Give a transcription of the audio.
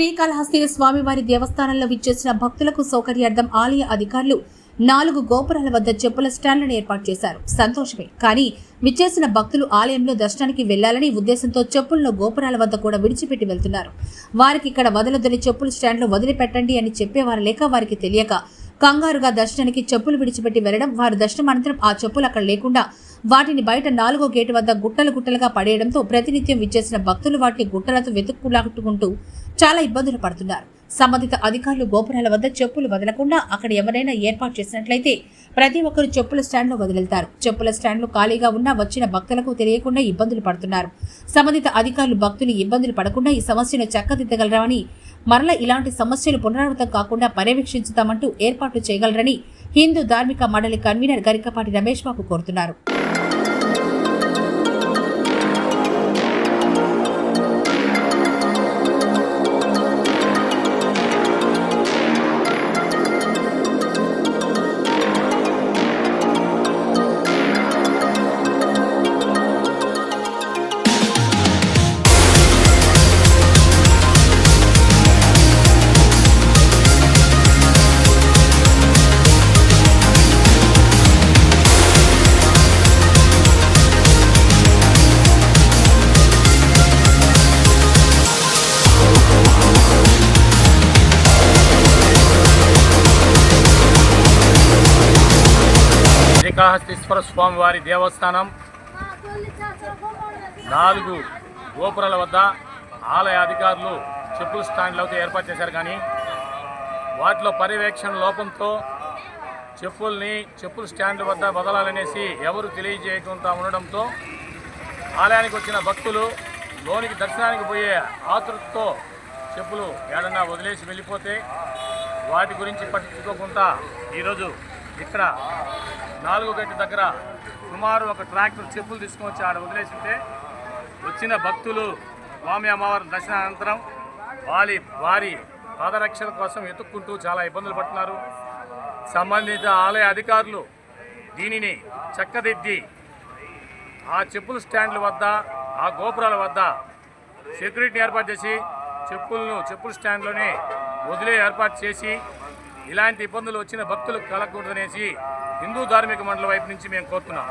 శ్రీకాళహస్తి స్వామివారి దేవస్థానంలో విచ్చేసిన భక్తులకు సౌకర్యార్థం ఆలయ అధికారులు నాలుగు గోపురాల వద్ద చెప్పుల స్టాండ్లను ఏర్పాటు చేశారు. సంతోషమే. కానీ విచ్చేసిన భక్తులు ఆలయంలో దర్శనానికి వెళ్ళాలని ఉద్దేశంతో చెప్పులను గోపురాల వద్ద కూడా విడిచిపెట్టి వెళ్తున్నారు. వారికి ఇక్కడ వదలొద్దని చెప్పుల స్టాండ్లు వదిలిపెట్టండి అని చెప్పేవారు లేక వారికి తెలియక కంగారుగా దర్శనానికి చెప్పులు విడిచిపెట్టి వెళ్ళడం వారు దర్శనం అనంతరం ఆ చెప్పులు అక్కడ లేకుండా వాటిని బయట నాలుగో గేటు వద్ద గుట్టలు గుట్టలుగా పడేయడంతో ప్రతినిత్యం విచ్చేసిన భక్తులు వాటిని గుట్టలతో వెతుక్కులాట్టుకుంటూ చాలా ఇబ్బందులు పడుతున్నారు. సంబంధిత అధికారులు గోపురాల వద్ద చెప్పులు వదలకుండా అక్కడ ఎవరైనా ఏర్పాటు చేసినట్లయితే ప్రతి ఒక్కరు చెప్పుల స్టాండ్లో వదిలేళ్తారు. చెప్పుల స్టాండ్లు ఖాళీగా ఉన్నా వచ్చిన భక్తులకు తెలియకుండా ఇబ్బందులు పడుతున్నారు. సంబంధిత అధికారులు భక్తులు ఇబ్బందులు పడకుండా ఈ సమస్యను చక్కదిద్దగలరని మరల ఇలాంటి సమస్యలు పునరావృతం కాకుండా పర్యవేక్షించుతామంటూ ఏర్పాట్లు చేయగలరని హిందూ ధార్మిక మండలి కన్వీనర్ గరికపాటి రమేష్ బాబు కోరుతున్నారు. శ్రీకాళహస్తీశ్వర స్వామి వారి దేవస్థానం నాలుగు గోపురాల వద్ద ఆలయ అధికారులు చెప్పుల స్టాండ్లు అయితే ఏర్పాటు చేశారు కానీ వాటిలో పర్యవేక్షణ లోపంతో చెప్పుల్ని చెప్పుల స్టాండ్ల వద్ద వదలాలనేసి ఎవరు తెలియజేయకుండా ఉండడంతో ఆలయానికి వచ్చిన భక్తులు లోనికి దర్శనానికి పోయే ఆతృతతో చెప్పులు ఏడన్నా వదిలేసి వెళ్ళిపోతే వాటి గురించి పట్టించుకోకుండా ఈరోజు ఇక్కడ నాలుగో గట్టి దగ్గర సుమారు ఒక ట్రాక్టర్ చెప్పులు తీసుకొని వచ్చి ఆడ వదిలేసింటే వచ్చిన భక్తులు స్వామి అమ్మవారి దర్శనానంతరం వారి వారి పాదరక్షణ కోసం ఎత్తుక్కుంటూ చాలా ఇబ్బందులు పడుతున్నారు. సంబంధిత ఆలయ అధికారులు దీనిని చక్కదిద్ది ఆ చెప్పుల స్టాండ్ల వద్ద ఆ గోపురాల వద్ద సెక్యూరిటీని ఏర్పాటు చేసి చెప్పులను చెప్పుల స్టాండ్లోనే వదిలే ఏర్పాటు చేసి ఇలాంటి ఇబ్బందులు వచ్చిన భక్తులు కలగకూడదనేసి హిందూ ధార్మిక మండలి వైపు నుంచి మేము కోరుతున్నాం.